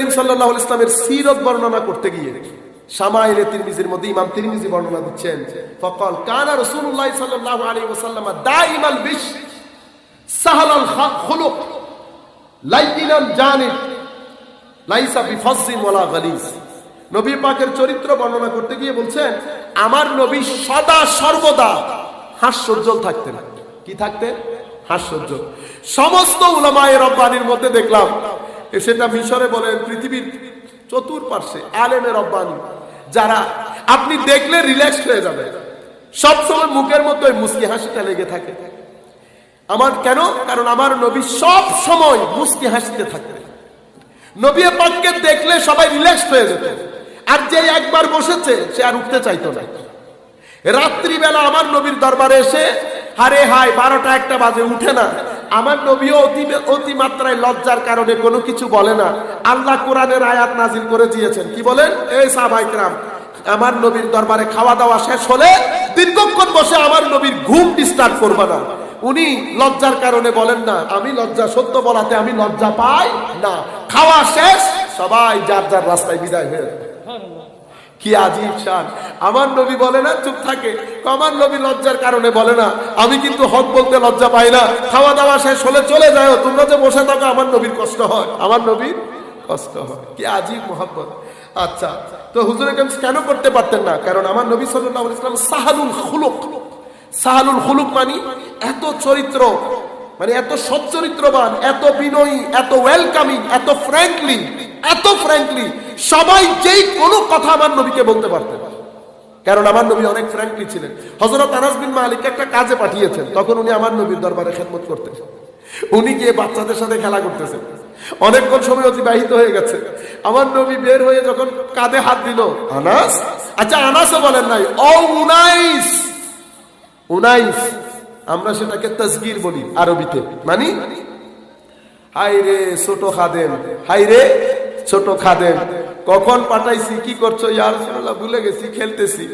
করিম সাল্লাহ ইসলামের সিরত বর্ণনা করতে গিয়ে সামাইলে তিরমিজির মধ্যে ইমাম তিরমিজি বর্ণনা দিচ্ছেন, ফকল কানা রাসূলুল্লাহ সাল্লাল্লাহু আলাইহি ওয়াসাল্লাম দাইমাল বিশ, সাহালাল খুলুক জানিব, লাইসা নবী পাকের চরিত্র বর্ণনা করতে গিয়ে বলছেন, আমার নবী সদা সর্বদা হাস্যোজ্জ্বল থাকতেন। কি থাকতেন? হাস্যোজ্জ্বল। সমস্ত উলামায়ে রব্বানির মধ্যে দেখলাম সেটা মিশরে বলেন পৃথিবীর চতুর্পার্শ্বে আলেমে রব্বানি যারা আপনি দেখলে রিল্যাক্স হয়ে যাবে। সবসময় মুখের মধ্যে মুসকি হাসিটা লেগে থাকে। আমার কেন? কারণ আমার নবী সব সময় মুস্কি হাসিতে থাকতেন। নবী পাককে দেখলে সবাই রিল্যাক্স হয়ে যেত। আর যে একবার বসেছে, সে আর উঠতে চাইতো না। রাত্রিবেলা আমার নবীর দরবারে এসে হারে হায়, বারোটা একটা বাজে, উঠে না। আমার নবীও অতি অতি মাত্রায় লজ্জার কারণে কোনো কিছু বলে না। আল্লাহ কোরআনের আয়াত নাজিল করে দিয়েছেন। কি বলেন? এই সাহাবাইকরাম আমার নবীর দরবারে খাওয়া দাওয়া শেষ হলে দীর্ঘক্ষণ বসে আমার নবীর ঘুম ডিস্টার্ব করবে না। উনি লজ্জার কারণে বলেন না, আমি লজ্জা সত্য বলাতে আমি লজ্জা পাই না। খাওয়া শেষ, সবাই যার যার রাস্তায় বিদায় হয়ে। কি আজিব শান। আমার নবী বলে না, চুপ থাকে। আমার নবী লজ্জার কারণে বলে না। আমি কিন্তু হক বলতে লজ্জা পাই না। খাওয়া দাওয়া শেষ হলে চলে যায় তোমরা যে বসে থাকো, আমার নবীর কষ্ট হয়। আমার নবীর কষ্ট হয়। কি আজিব মোহাম্মত আচ্ছা তো হুজুর গামস কেন করতে পারতেন না? কারণ আমার নবী আলাইহি ইসলাম সাহালুল খুলুক। সাহালুল খুলুক মানে এত চরিত্র মানে এত সচ্চরিত্রবান, এত বিনয়ী, এত ওয়েলকামিং এত ফ্র্যাঙ্কলি এত ফ্র্যাঙ্কলি সবাই যেই কোনো কথা আমার নবীকে বলতে পারতেন। কারণ আমার নবী অনেক ফ্র্যাঙ্কলি ছিলেন। হজরত আনাস বিন মালিক একটা কাজে পাঠিয়েছেন, তখন উনি আমার নবীর দরবারে খেদমত করতেন। উনি গিয়ে বাচ্চাদের সাথে খেলা করতেছেন। অনেকক্ষণ সময় অতিবাহিত হয়ে গেছে। আমার নবী বের হয়ে যখন কাঁধে হাত দিল, আনাস? আচ্ছা আনাসও বলেন নাই, ও উনাইস উনাইস, আমরা সেটাকে তসগির বলি আরবিতে। মানি? হাই রে ছোট খাদেম হাই রে ছোট খাদেম কখন পাঠাইছি, কি করছ? ইয়ার রাসূলুল্লাহ, ভুলে গেছি, খেলতেছি।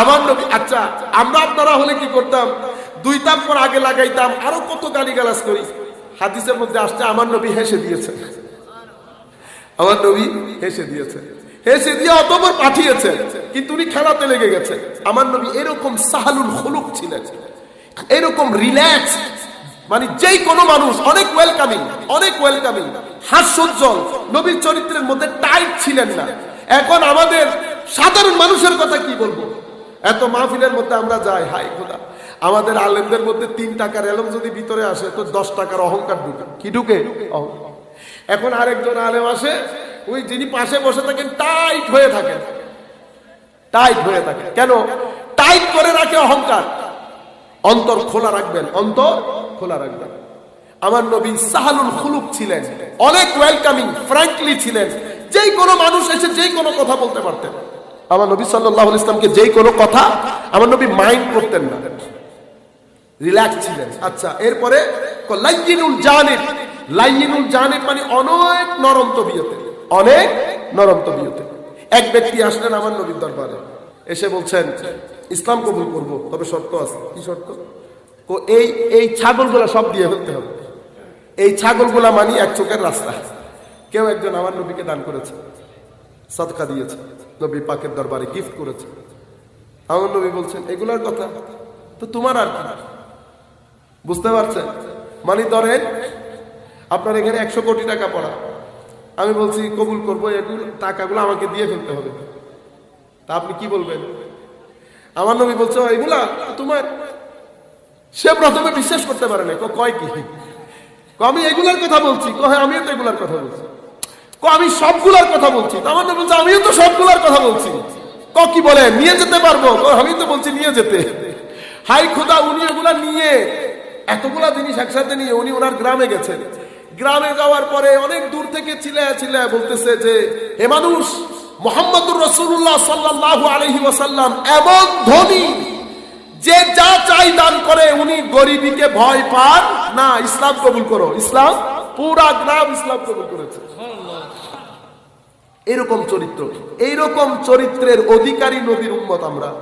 আমার নবী আচ্ছা আমরা আপনারা হলে কি করতাম? দুই তাপ পর আগে লাগাইতাম, আরও কত গালি গালাজ করি। হাদিসের মধ্যে আসছে, আমার নবী হেসে দিয়েছে। আমার নবী হেসে দিয়েছে। হেসে দিয়ে অতপর পাঠিয়েছে, কিন্তু উনি খেলাতে লেগে গেছে। আমার নবী এরকম সাহালুল হলুক ছিলেন। এরকম রিল্যাক্স মানে যেই কোনো মানুষ অনেক ওয়েলকামিং অনেক ওয়েলকামিং হাস্যোজ্জ্বল নবীর চরিত্রের মধ্যে টাইট ছিলেন না। এখন আমাদের সাধারণ মানুষের কথা কি বলব? এত মাহফিলের মধ্যে আমরা যাই হাই খোদা। আমাদের আলেমদের মধ্যে তিন টাকার এলম যদি ভিতরে আসে তো দশ টাকার অহংকার ঢুকে। কি ঢুকে। এখন আরেকজন আলেম আসে ওই যিনি পাশে বসে থাকেন টাইট হয়ে থাকেন। টাইট হয়ে থাকে কেন? টাইট করে রাখে অহংকার। অন্তর খোলা রাখবেন। অন্তর খোলা রাখবেন। আমার নবী সাহালুল খুলুক ছিলেন, অনেক ওয়েলকামিং ফ্র্যাঙ্কলি ছিলেন। যেই কোনো মানুষ এসে যে কোনো কথা বলতে পারতেন। আমার নবী সাল্লাহ ইসলামকে যে কোনো কথা আমার নবী মাইন্ড করতেন না। রিল্যাক্স ছিলেন। আচ্ছা এরপরে লাইয়িনুল জানিব। মানে অনেক নরম তবিয়তে অনেক নরম তবিয়তে এক ব্যক্তি আসলেন আমার নবীর দরবারে। এসে বলছেন, ইসলাম কবুল করব, তবে শর্ত আছে। কি শর্ত? এই এই ছাগলগুলা সব দিয়ে ফেলতে হবে। এই ছাগলগুলা মানি এক চোখের রাস্তা। কেউ একজন আমার নবীকে দান করেছে সদকা দিয়েছে নবী পাকের দরবারে গিফট করেছে। আমার নবী বলছেন এগুলার কথা? তো তোমার আর কি? বুঝতে পারছেন? মানে ধরেন আপনার এখানে একশো কোটি টাকা পড়া। আমি বলছি কবুল করব এগুলো টাকাগুলো আমাকে দিয়ে ফেলতে হবে। তা আপনি কি বলবেন? আমার নবী বলছে "ও, এগুলা তোমার সে প্রথমে বিশ্বাস করতে পারে না কয় কি? আমি এগুলার কথা বলছি কয় আমিও তো এগুলার কথা বলছি। আমি সবগুলার কথা বলছি, তো আমার বলছে, আমিও তো সবগুলার কথা বলছি। ক, কি বলে? নিয়ে যেতে পারব? আমি তো বলছি নিয়ে যেতে। হাই খোদা, উনি ওগুলা নিয়ে এতগুলা জিনিস একসাথে নিয়ে উনি ওনার গ্রামে গেছেন। গ্রামে যাওয়ার পরে অনেক দূর থেকে চিল্লায় চিল্লায় বলতেছে যে, হে মানুষ, মোহাম্মদুর রসুল্লাহ সাল্লাহ আলহি ওয়াসাল্লাম এমন ধনী, যে যা চাই দান উনি গরিবীকে ভয় পান? না, ইসলাম কবুল করো। ইসলাম? পুরা গ্রাম ইসলাম কবুল করেছে। এরকম চরিত্র। এইরকম চরিত্রের অধিকারী নবীর উম্মত আমরা।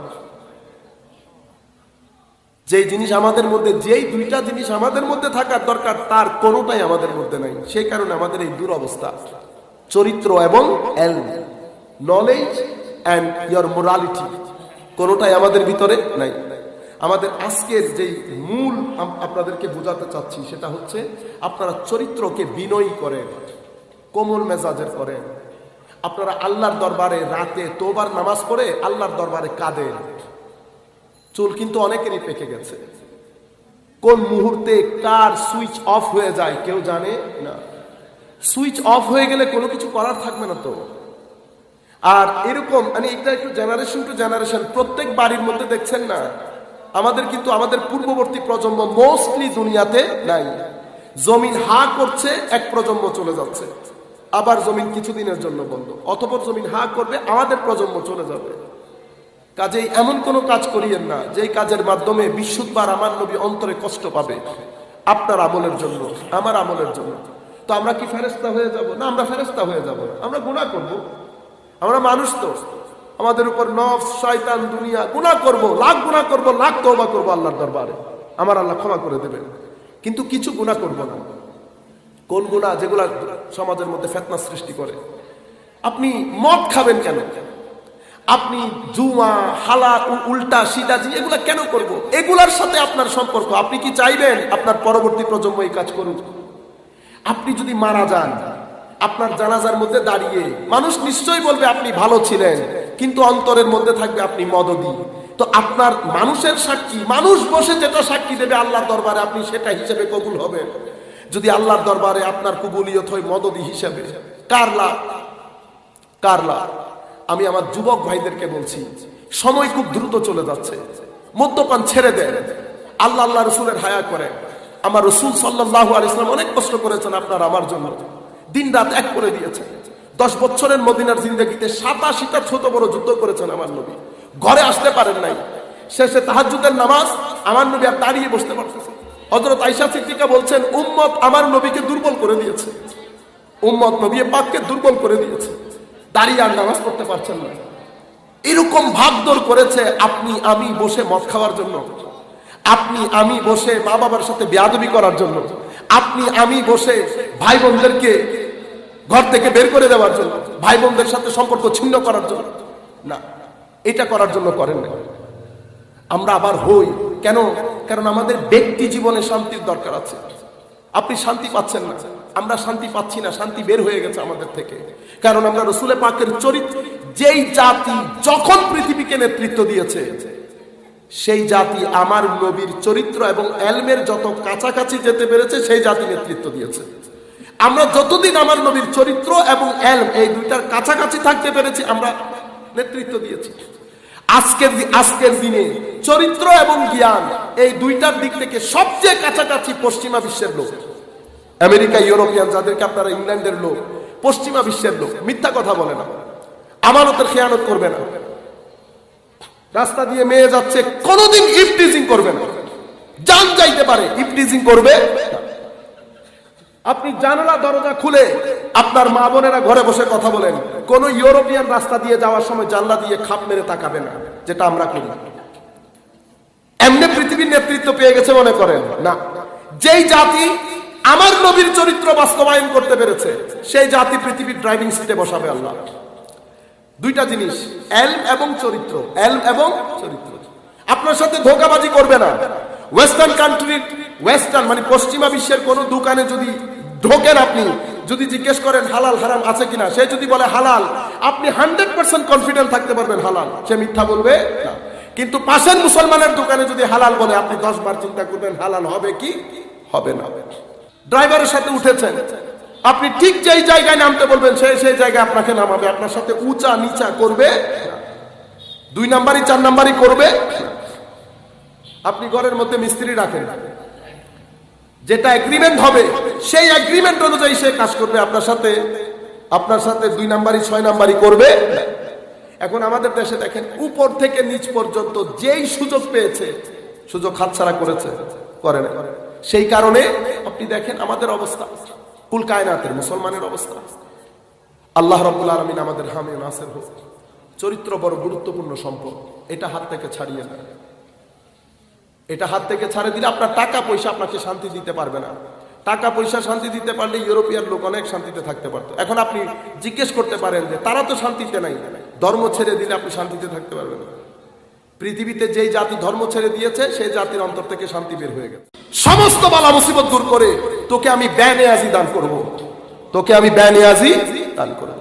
যে জিনিস আমাদের মধ্যে, যেই দুইটা জিনিস আমাদের মধ্যে থাকার দরকার, তার কোনোটাই আমাদের মধ্যে নাই। সেই কারণে আমাদের এই দুরবস্থা। চরিত্র এবং নলেজ অ্যান্ড ইয়র মোরালিটি কোনোটাই আমাদের ভিতরে নাই। আমাদের আজকের যেই মূল আপনাদেরকে বোঝাতে চাচ্ছি, সেটা হচ্ছে আপনারা চরিত্রকে বিনয়ী করেন, কোমল মেজাজের করেন। আপনারা আল্লাহর দরবারে রাতে তোবার নামাজ পড়ে আল্লাহর দরবারে কাঁদেন। চুল কিন্তু অনেকেরই পেকে গেছে। কোন মুহূর্তে কার সুইচ অফ হয়ে যায় কেউ জানে না। সুইচ অফ হয়ে গেলে কোনো কিছু করার থাকবে না তো। আর এরকম মানে এটা একটু জেনারেশন টু জেনারেশন প্রত্যেক বাড়ির মধ্যে দেখছেন না? আমাদের কিন্তু আমাদের পূর্ববর্তী প্রজন্ম মোস্টলি দুনিয়াতে নাই। জমিন হা করছে, এক প্রজন্ম চলে যাচ্ছে। আবার জমিন কিছুদিনের জন্য বন্ধ। অতপর জমিন হা করবে, আমাদের প্রজন্ম চলে যাবে। কাজেই এমন কোনো কাজ করিয়েন না, যেই কাজের মাধ্যমে বিশুদ্ধবার আমার নবী অন্তরে কষ্ট পাবে। আপনার আমলের জন্য, আমার আমলের জন্য। তো আমরা কি ফেরেস্তা হয়ে যাব? না, আমরা ফেরেস্তা হয়ে যাব। আমরা গুণা করব। আমরা মানুষ তো। আমাদের উপর নফস, শয়তান, দুনিয়া গুণা করব, লাখ গুণা করব, লাখ তওবা করব আল্লাহর দরবারে। আমার আল্লাহ ক্ষমা করে দেবেন। কিন্তু কিছু গুণা করব না। কোন গুণা যেগুলা সমাজের মধ্যে ফেতনা সৃষ্টি করে। আপনি মদ খাবেন কেন? আপনি জুয়া হালা উল্টা সিদাজি এগুলা কেন করব? এগুলার সাথে আপনার সম্পর্ক। আপনি কি চাইবেন আপনার পরবর্তী প্রজন্ম এই কাজ করুক? আপনি যদি মারা যান, আপনার জানাজার মধ্যে দাঁড়িয়ে, মানুষ নিশ্চয়ই বলবে, আপনি ভালো ছিলেন। কিন্তু অন্তরের মধ্যে থাকবে আপনি মদদি। তো আপনার মানুষের সাক্ষী, মানুষ বসে যেটা সাক্ষী দেবে আল্লাহর দরবারে, আপনি সেটা হিসেবে কবুল হবেন। যদি আল্লাহর দরবারে আপনার কবুলিয়ত হয় মদদি হিসেবে। কার লাভ কার লাভ আমি আমার যুবক ভাইদেরকে বলছি, সময় খুব দ্রুত চলে যাচ্ছে। মদ্যপান ছেড়ে দেন। আল্লাহ আল্লাহ রসুলের হায়া করেন। আমার রসুল সাল্লাহ আলিয়াল্লাম অনেক কষ্ট করেছেন আপনার আমার জন্য। দিন রাত এক করে দিয়েছেন। দশ বছরের মদিনার জিন্দগিতে সাতাশিটা ছোট বড় যুদ্ধ করেছেন আমার নবী। ঘরে আসতে পারেন নাই। শেষে তাহাজুদের নামাজ আমার নবী আর দাঁড়িয়ে বসতে পারতেছে। হজরত আইসা সিদ্দিকা বলছেন, উম্মত আমার নবীকে দুর্বল করে দিয়েছে। উম্মত নবী পাককে দুর্বল করে দিয়েছে। দাঁড়িয়ে আর নামাজ পড়তে পারছেন না। এরকম ভাবদর করেছে, আপনি, আমি বসে মদ খাওয়ার জন্য। আপনি, আমি বসে মা বাবার সাথে বেয়াদবি করার জন্য। আপনি, আমি বসে ভাই বোনদেরকে ঘর থেকে বের করে দেওয়ার জন্য, ভাই বোনদের সাথে সম্পর্ক ছিন্ন করার জন্য। না, এটা করার জন্য করেন না। আমরা আবার হই। কেন? কারণ আমাদের ব্যক্তি জীবনে শান্তির দরকার আছে। আপনি শান্তি পাচ্ছেন না। আমরা শান্তি পাচ্ছি না। শান্তি বের হয়ে গেছে আমাদের থেকে। কারণ আমরা রসুলের পাকের চরিত্র, যেই জাতি যখন পৃথিবীকে নেতৃত্ব দিয়েছে, সেই জাতি আমার নবীর চরিত্র এবং এলমের যত কাছাকাছি যেতে পেরেছে, সেই জাতি নেতৃত্ব দিয়েছে। আমরা যতদিন আমার নবীর চরিত্র এবং এলম এই দুইটার কাছাকাছি থাকতে পেরেছি, আমরা নেতৃত্ব দিয়েছি। আজকের আজকের দিনে চরিত্র এবং জ্ঞান এই দুইটার দিক থেকে সবচেয়ে কাছাকাছি পশ্চিমা বিশ্বের লোক। আমেরিকা, ইউরোপিয়ান, যাদেরকে আপনারা ইংল্যান্ডের লোক, পশ্চিমা বিশ্বের লোক। মিথ্যা কথা বলে না। আমানতের খেয়ানত করবে না। রাস্তা দিয়ে মেয়ে যাচ্ছে, কোনোদিন ইফটিজিং করবে না। জান যাইতে পারে, ইফটিজিং করবে না। আপনি জানালা, দরজা খুলে আপনার মা বোনেরা ঘরে বসে কথা বলেন। কোন ইউরোপিয়ান রাস্তা দিয়ে যাওয়ার সময় জানলা দিয়ে খাপ মেরে তাকাবে না, যেটা আমরা করি। এমনি পৃথিবীর নেতৃত্ব পেয়ে গেছে মনে করেন। না। যেই জাতি আমার নবীর চরিত্র বাস্তবায়ন করতে পেরেছে, সেই জাতি পৃথিবীর ড্রাইভিং সিটে বসাবে আল্লাহ। দুইটা জিনিস এল এবং চরিত্র। এল এবং চরিত্র। আপনার সাথে ধোকাবাজি করবে না। ওয়েস্টার্ন কান্ট্রির ওয়েস্টার্ন মানে পশ্চিমা বিশ্বের কোন দোকানে যদি ঢোকেন আপনি, যদি জিজ্ঞেস করেন হালাল, হারাম আছে কিনা, সে যদি বলে হালাল, আপনি হান্ড্রেড পার্সেন্ট কনফিডেন্ট থাকতে পারবেন হালাল, সে মিথ্যা বলবে কিন্তু পাশের মুসলমানের দোকানে যদি হালাল বলে, আপনি দশ বার চিন্তা করবেন হালাল হবে কি? হবে না। ড্রাইভারের সাথে উঠেছেন। আপনি ঠিক যেই জায়গায় নামতে বলবেন সেই সেই জায়গায় আপনাকে নামাবে, আপনার সাথে উঁচা নিচা করবে দুই নাম্বারই, চার নাম্বারই করবে আপনি ঘরের মধ্যে মিস্ত্রি রাখেন। যেটা এগ্রিমেন্ট হবে, সেই এগ্রিমেন্ট অনুযায়ী সে কাজ করবে। আপনার সাথে আপনার সাথে দুই নাম্বারই, ছয় নাম্বারই করবে। এখন আমাদের দেশে দেখেন, উপর থেকে নিচ পর্যন্ত যেই সুযোগ পেয়েছে, সুযোগ হাতছাড়া করেছে, করে না সেই কারণে আপনি দেখেন, আমাদের অবস্থা কুল কায়নাতের, মুসলমানের অবস্থা। আল্লাহ রব্বুল আলমিন আমাদের হামে নাসের হোক। চরিত্র বড় গুরুত্বপূর্ণ সম্পদ, এটা হাত থেকে ছাড়িয়ে না এটা হাত থেকে ছাড়ে দিলে আপনার টাকা পয়সা আপনাকে শান্তি দিতে পারবে না। টাকা পয়সা শান্তি দিতে পারলে ইউরোপিয়ান লোক অনেক শান্তিতে থাকতে পারতো। এখন আপনি জিজ্ঞেস করতে পারেন যে, তারা তো শান্তিতে নাই। ধর্ম ছেড়ে দিলে আপনি শান্তিতে থাকতে পারবেন না। পৃথিবীতে যেই জাতি ধর্ম ছেড়ে দিয়েছে, সেই জাতির অন্তর থেকে শান্তি বের হয়ে গেছে। সমস্ত বালা মুসিবত দূর করে তোকে আমি ব্যানে আজি দান করব। তোকে আমি ব্যানে আজি দান করব।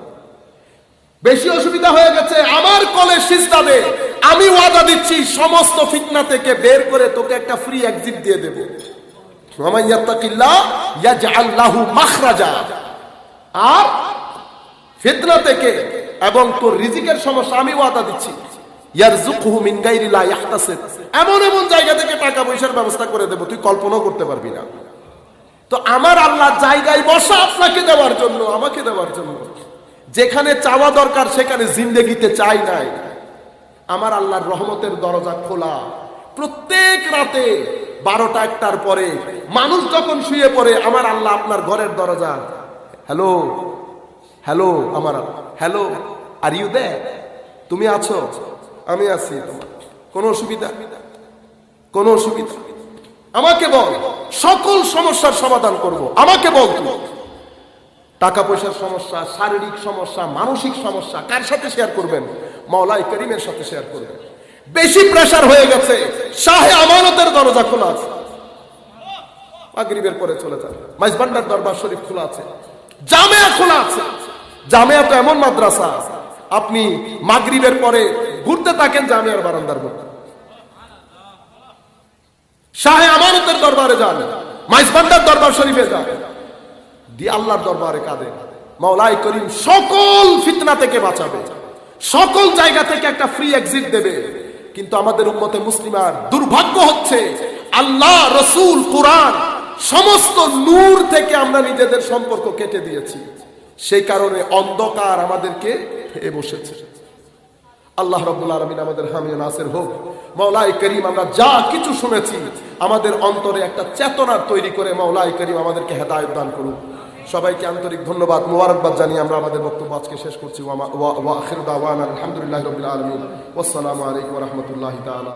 বেশি অসুবিধা হয়ে গেছে আমার কলে সিজদা আমি ওয়াদা দিচ্ছি, সমস্ত ফিতনা থেকে বের করে তোকে একটা ফ্রি এক্সিট দিয়ে দেব। ওয়ামান ইয়াত্তাকিল্লাহ ইয়াজআল লাহু মাখরাজা। আর ফিতনা থেকে এবং তোর রিজিকের সমস্যা আমি ওয়াদা দিচ্ছি। মিন এমন এমন জায়গা থেকে টাকা পয়সার ব্যবস্থা করে দেব, তুই কল্পনাও করতে পারবি না। তো আমার আল্লাহ জায়গায় বসা আপনাকে দেওয়ার জন্য, আমাকে দেওয়ার জন্য। যেখানে চাওয়া দরকার, সেখানে জিন্দেগিতে চাই নাই। আমার আল্লাহর রহমতের দরজা খোলা। প্রত্যেক রাতে বারোটা একটার পরে মানুষ যখন শুয়ে পড়ে, আমার আল্লাহ আপনার ঘরের দরজা। হ্যালো হ্যালো, আমার হ্যালো, আর ইউ দে তুমি আছো? আমি আছি। কোনো অসুবিধা? কোনো অসুবিধা? আমাকে বল, সকল সমস্যার সমাধান করব। আমাকে বল তুমি। টাকা পয়সার সমস্যা, শারীরিক সমস্যা, মানসিক সমস্যা, কার সাথে শেয়ার করবেন? মাওলাই করিমের সাথে শেয়ার করবেন। বেশি প্রেসার হয়ে গেছে। শাহে আমানতের দরজা খোলা আছে। মাগরিবের পরে চলে যান। মাইজবান্ডার দরবার শরীফ খোলা আছে। জামেয়া খোলা আছে। জামেয়া তো এমন মাদ্রাসা। আপনি মাগরিবের পরে ঘুরতে থাকেন জামিয়ার বারান্দার মধ্যে। শাহে আমানতের দরবারে যান। মাইজবান্ডার দরবার শরীফে যান। দিয়ে আল্লাহর দরবারে কাঁদে। মাওলাই করিম সকল ফিতনা থেকে বাঁচাবে। সকল জায়গা থেকে একটা ফ্রি এক্সিট দেবে। কিন্তু আমাদের উম্মতে মুসলিমার দুর্ভাগ্য হচ্ছে, আল্লাহ, রসুল, কোরআন সমস্ত নূর থেকে আমরা নিজেদের সম্পর্ক কেটে দিয়েছি। সেই কারণে অন্ধকার আমাদেরকে বসেছে। আল্লাহ রব্বুল আলমিন আমাদের হামিয়া নাসের হোক মৌলাই করিম আমরা যা কিছু শুনেছি, আমাদের অন্তরে একটা চেতনা তৈরি করে মাওলাই করিম আমাদেরকে হেদায়ত দান করুন সবাইকে আন্তরিক ধন্যবাদ, মোবারকবাদ জানিয়ে আমরা আমাদের বক্তব্য আজকে শেষ করছি। ওয়া আলহামদুলিল্লাহ রবিল আলমিন। আসসালামু আলাইকুম রহমতুল্লাহ তাআলা।